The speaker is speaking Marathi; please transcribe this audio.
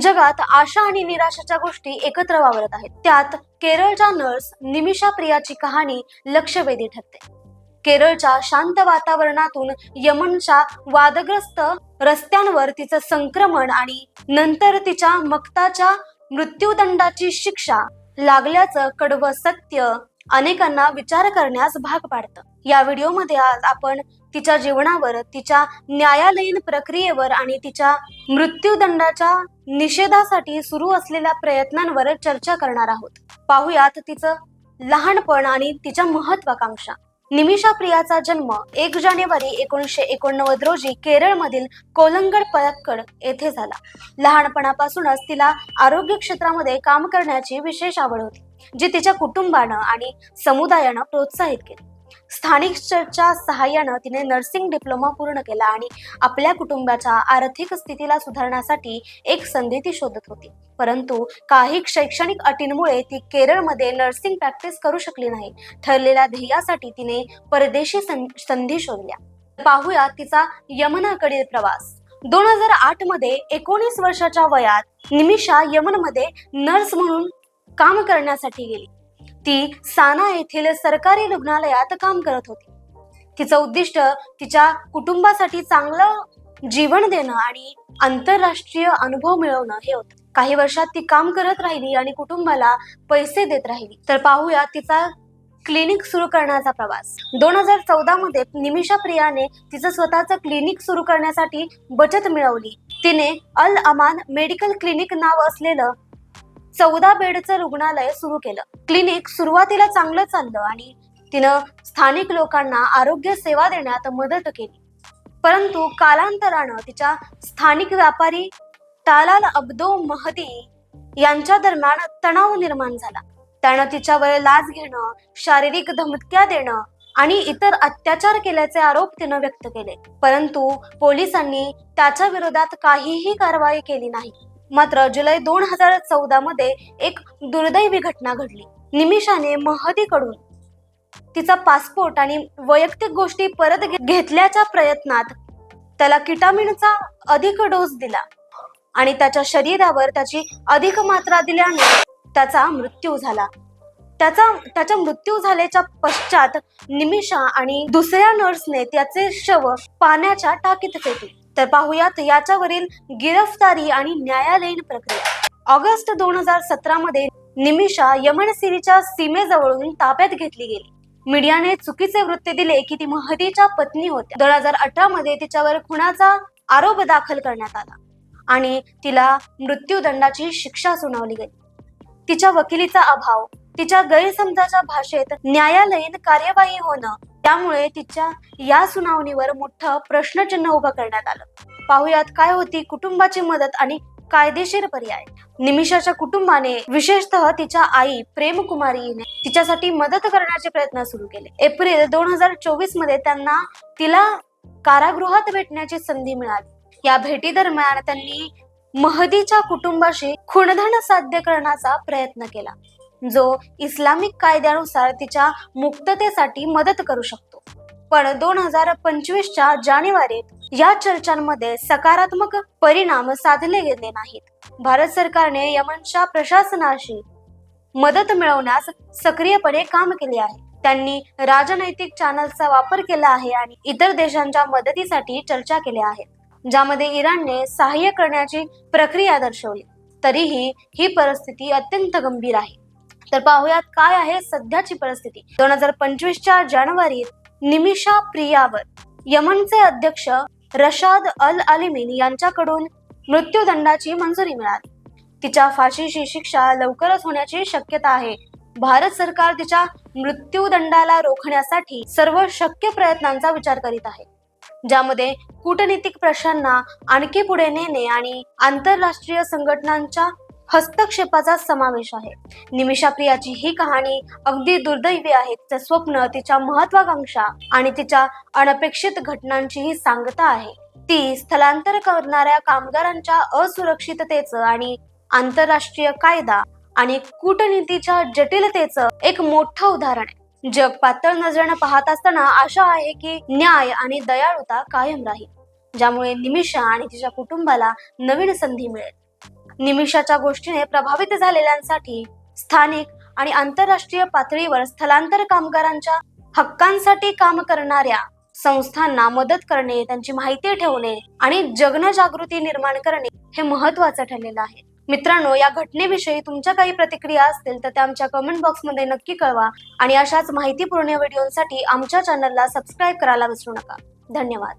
जगात आशा आणि निराशाच्या गोष्टी एकत्र वावरत आहेत. त्यात केरळच्या नर्स निमिषा प्रियाची कहाणी लक्षवेधी ठरते. केरळच्या शांत वातावरणातून यमनच्या वादग्रस्त रस्त्यांवर तिचं संक्रमण आणि नंतर तिच्या मक्ताच्या मृत्यूदंडाची शिक्षा लागल्याचं कडवं सत्य अनेकांना विचार करण्यास भाग पाडतं. या व्हिडिओमध्ये आज आपण तिच्या जीवनावर तिच्या न्यायालयीन प्रक्रियेवर आणि तिच्या मृत्यूदंडाच्या निषेधासाठी सुरू असलेल्या प्रयत्नांवर चर्चा करणार आहोत. पाहुयात तिचं लहानपण आणि तिच्या महत्वाकांक्षा. निमिषा प्रियाचा जन्म एक जानेवारी एकोणीसशे एकोणनव्वद रोजी केरळमधील कोलंगड पळक्कड येथे झाला. लहानपणापासूनच तिला आरोग्य क्षेत्रामध्ये काम करण्याची विशेष आवड होती जी तिच्या कुटुंबानं आणि समुदायानं प्रोत्साहित केली. स्थानिक चर्चच्या सहाय्यानं तिने नर्सिंग डिप्लोमा पूर्ण केला आणि आपल्या कुटुंबाच्या आर्थिक स्थितीला सुधारण्यासाठी एक संधी ती शोधत होती. परंतु काही शैक्षणिक अटींमुळे ती केरळमध्ये नर्सिंग प्रॅक्टिस करू शकली नाही. ठरलेल्या ध्येयासाठी तिने परदेशी संधी शोधल्या. पाहूया तिचा यमनाकडील प्रवास. दोन हजार आठमध्ये एकोणीस वर्षाच्या वयात निमिषा यमनमध्ये नर्स म्हणून काम करण्यासाठी गेली. ती साना येथील सरकारी रुग्णालयात काम करत होती. तिचं उद्दिष्ट तिच्या कुटुंबासाठी चांगलं जीवन देणं आणि आंतरराष्ट्रीय अनुभव मिळवणं हे होतं. काही वर्षात ती काम करत राहिली आणि कुटुंबाला पैसे देत राहिली. तर पाहूया तिचा क्लिनिक सुरू करण्याचा प्रवास. दोन हजार चौदा मध्ये निमिषा प्रियाने तिचं स्वतःचं क्लिनिक सुरू करण्यासाठी बचत मिळवली. तिने अल अमान मेडिकल क्लिनिक नाव असलेलं चौदा बेडचं रुग्णालय सुरू केलं. क्लिनिक सुरुवातीला चांगलं चाललं आणि तिनं स्थानिक लोकांना आरोग्य सेवा देण्यात मदत केली. परंतु कालांतरानं तिच्या स्थानिक व्यापारी तालाल अब्दो महदी यांच्या दरम्यान तणाव निर्माण झाला. त्यानं तिच्यावर लाच घेणं शारीरिक धमक्या देणं आणि इतर अत्याचार केल्याचे आरोप तिनं व्यक्त केले. परंतु पोलिसांनी त्याच्या विरोधात काहीही कारवाई केली नाही. मात्र जुलै दोन हजार चौदा मध्ये एक दुर्दैवी घटना घडली. निमिषाने महदीकडून तिचा पासपोर्ट आणि वैयक्तिक गोष्टी परत घेतल्याच्या प्रयत्नात त्याला किटामिनचा अधिक डोस दिला आणि त्याच्या शरीरावर त्याची अधिक मात्रा दिल्याने त्याचा मृत्यू झाला. त्याचा त्याच्या मृत्यू झाल्याच्या पश्चात निमिषा आणि दुसऱ्या नर्सने त्याचे शव पाण्याच्या टाकीत फेकले. तर पाहुयात याच्यावरील गिरफ्तारी आणि न्यायालयीन प्रक्रिया. ऑगस्ट दोन हजार सतरा मध्ये निमिषा यमन सिरीच्या सीमेजवळून ताब्यात घेतली गेली. मीडियाने चुकीचे वृत्त दिले की ती महदीच्या पत्नी होत्या. दोन हजार अठरा मध्ये तिच्यावर खुनाचा आरोप दाखल करण्यात आला आणि तिला मृत्यूदंडाची शिक्षा सुनावली गेली. तिच्या वकिलीचा अभाव तिच्या गैरसमजाच्या भाषेत न्यायालयीन कार्यवाही होणं त्यामुळे तिच्या या सुनावणीवर मोठं प्रश्नचिन्ह उभं करण्यात आलं. पाहुयात काय होती कुटुंबाची मदत आणि कायदेशीर पर्याय. निमिषाच्या कुटुंबाने विशेषतः तिच्या आई प्रेमकुमारी हिने तिच्यासाठी मदत करण्याचे प्रयत्न सुरू केले. एप्रिल दोन हजार चोवीसमध्ये त्यांना तिला कारागृहात भेटण्याची संधी मिळाली. या भेटी दरम्यान त्यांनी महदीच्या कुटुंबाशी खुणधन साध्य करण्याचा प्रयत्न केला. जो इस्लामिक कायद्यानुसार तिच्या मुक्ततेसाठी मदत करू शकतो. पण दोन हजार पंचवीसच्या जानेवारीत या चर्चांमध्ये सकारात्मक परिणाम साधले गेले नाहीत. भारत सरकारने यमनच्या प्रशासनाशी मदत मिळवण्यास सक्रियपणे काम केले आहे. त्यांनी राजनैतिक चॅनलचा वापर केला आहे आणि इतर देशांच्या मदतीसाठी चर्चा केल्या आहेत ज्यामध्ये इराणने सहाय्य करण्याची प्रक्रिया दर्शवली. तरीही ही परिस्थिती अत्यंत गंभीर आहे. तर पाहूयात काय आहे सध्याची परिस्थिती. दोन हजार पंचवीसच्या जानेवारीत निमिषा प्रियावर यमनचे अध्यक्ष रशाद अल आलिमिन यांच्याकडून मृत्यूदंडाची मंजुरी मिळाली. तिच्या फाशीची शिक्षा लवकरच होण्याची शक्यता आहे. भारत सरकार तिच्या मृत्यूदंडाला रोखण्यासाठी सर्व शक्य प्रयत्नांचा विचार करीत आहे. ज्यामध्ये कूटनीतिक प्रश्नांना आणखी पुढे नेणे आणि आंतरराष्ट्रीय संघटनांच्या हस्तक्षेपाचा समावेश आहे. निमिषा प्रियाची ही कहाणी अगदी दुर्दैवी आहे. तिचं स्वप्न तिच्या महत्वाकांक्षा आणि तिच्या अनपेक्षित घटनांची ही सांगता आहे. ती स्थलांतर करणाऱ्या कामगारांच्या असुरक्षिततेचं आणि आंतरराष्ट्रीय कायदा आणि कूटनीतीच्या जटिलतेचं एक मोठं उदाहरण आहे. जग पातळ नजरेनं पाहत असताना आशा आहे की न्याय आणि दयाळुता कायम राहील. ज्यामुळे निमिषा आणि तिच्या कुटुंबाला नवीन संधी मिळेल. निमिषाच्या गोष्टीने प्रभावित झालेल्यांसाठी स्थानिक आणि आंतरराष्ट्रीय पातळीवर स्थलांतर कामगारांच्या हक्कांसाठी काम करणाऱ्या संस्थांना मदत करणे त्यांची माहिती ठेवणे आणि जगनजागृती निर्माण करणे हे महत्वाचं ठरलेलं आहे. मित्रांनो या घटनेविषयी तुमच्या काही प्रतिक्रिया असतील तर त्या आमच्या कमेंट बॉक्समध्ये नक्की कळवा आणि अशाच माहितीपूर्ण व्हिडिओसाठी आमच्या चॅनलला सबस्क्राईब करायला विसरू नका. धन्यवाद.